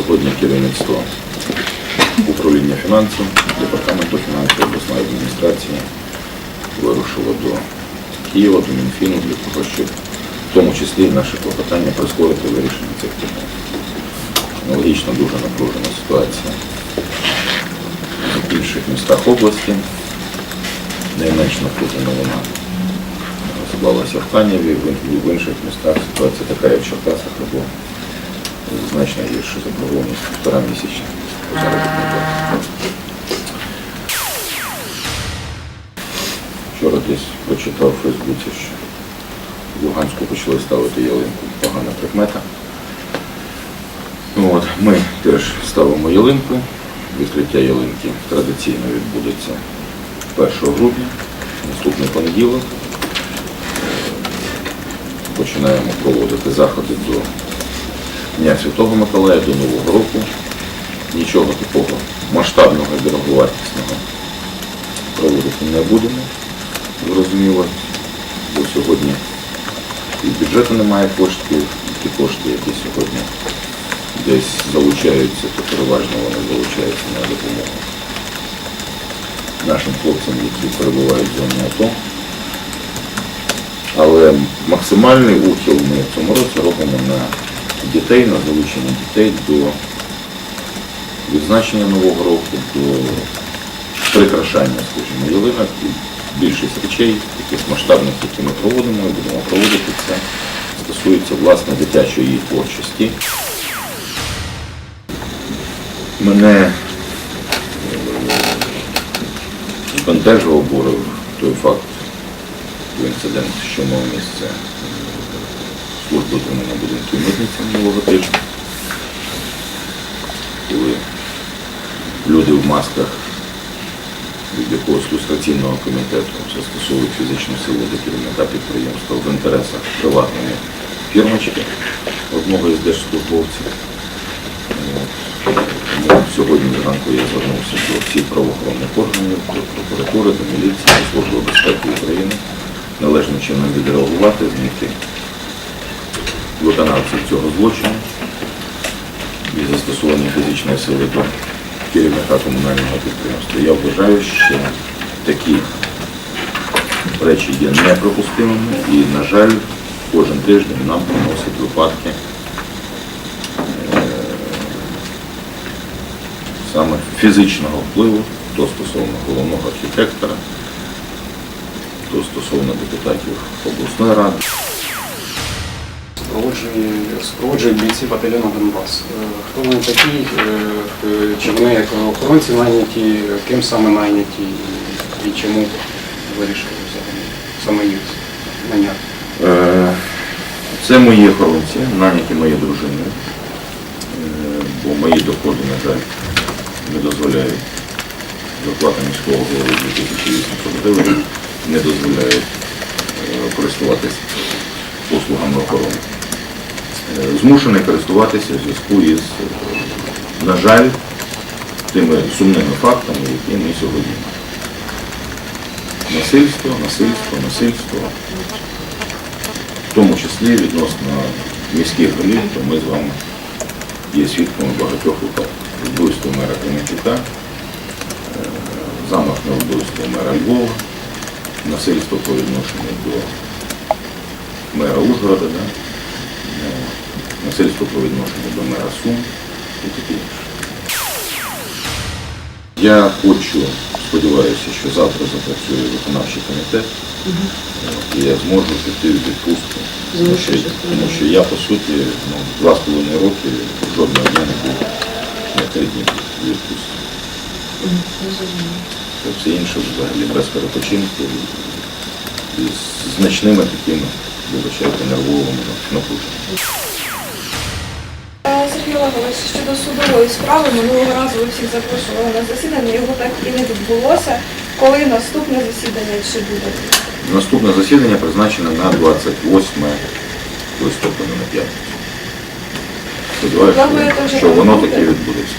Сьогодні керівництво управління фінансів, департаменту фінансів обласної адміністрації вирушило до Києва, до Мінфіну для того, щоб в тому числі і наше клопотання прискорити вирішення цих питань. Аналогічно дуже напружена ситуація в інших містах області. Найменш напружена вона склалася в Канєві, в- в інших містах ситуація така, як в Черкасах, або значно гірше заборгованість півтора місячна. Вчора десь прочитав у Фейсбуці, що в Луганську почали ставити ялинку. Погана прикмета. Ну, От, ми теж ставимо ялинку. Відкриття ялинки традиційно відбудеться 1 грудня, наступний понеділок. Починаємо проводити заходи до Дня Святого Миколая, до Нового року. Нічого такого масштабного і дороговартісного проводити не будемо. Зрозуміло, бо сьогодні і бюджету немає коштів, і ті кошти, які сьогодні десь залучаються, то переважно вони залучаються на допомогу нашим хлопцям, які перебувають в зоні АТО. Але максимальний ухил ми в цьому році робимо на дітей, на залучення дітей до відзначення Нового року, до прикрашання, скажімо, ялинок. І більшість речей, таких масштабних, які ми проводимо і будемо проводити, це стосується власне дитячої творчості. Мене е, збентежив, обурив той факт, той інцидент, що мав місце е, служби отримання будинків митниці минулого тижня, коли люди в масках від якогось люстраційного комітету застосовують фізичну силу до керівника підприємства в інтересах приватної фірмочки одного із держслужбовців. Тому сьогодні зранку я звернувся до всіх правоохоронних органів, до прокуратури, до міліції, до Служби безпеки України, належним чином відреагувати, знайти виконавців цього злочину і застосування фізичної сили до керівника комунального підприємства. Я вважаю, що такі речі є неприпустимими і, на жаль, кожен тиждень нам приносять випадки е, саме фізичного впливу, то стосовно головного архітектора, то стосовно депутатів обласної ради. Супроводжує, супроводжує бійці батальйону Донбас. Е, Хто вони такі, е, е, чи вони як охоронці найняті, ким саме найняті і- чому вирішили саме їх наняти? Це мої охоронці, наняті мої дружини, бо мої доходи, на жаль, не дозволяють зарплата міського голови 2800 гривень, не дозволяють користуватися послугами охорони. Змушений користуватися в зв'язку із, на жаль, тими сумними фактами, які ми сьогодні. Насильство, насильство, насильство в тому числі відносно міських голів, то ми з вами є свідками багатьох випадків. Вбивство мера Кременчука, е, замах на вбивство мера Львова, насильство по відношенню до мера Ужгорода, да? Е, насильство по відношенню до мера Сум і таке інше. Я хочу, сподіваюся, що завтра запрацює виконавчий комітет, От, і я зможу піти в відпустку. Тому що, тому що я, по суті, ну, два з половиною роки жодного дня не був на три дні в відпустці. Це все інше взагалі без перепочинку і з значними такими, вибачайте, нервовими напруженнями. Е, Сергій Олегович, щодо судової справи, минулого разу ви всіх запрошували на засідання, його так і не відбулося. Коли наступне засідання чи буде? Наступне засідання призначене на 28 листопада на п'ятницю. Сподіваюся, що воно таки відбудеться.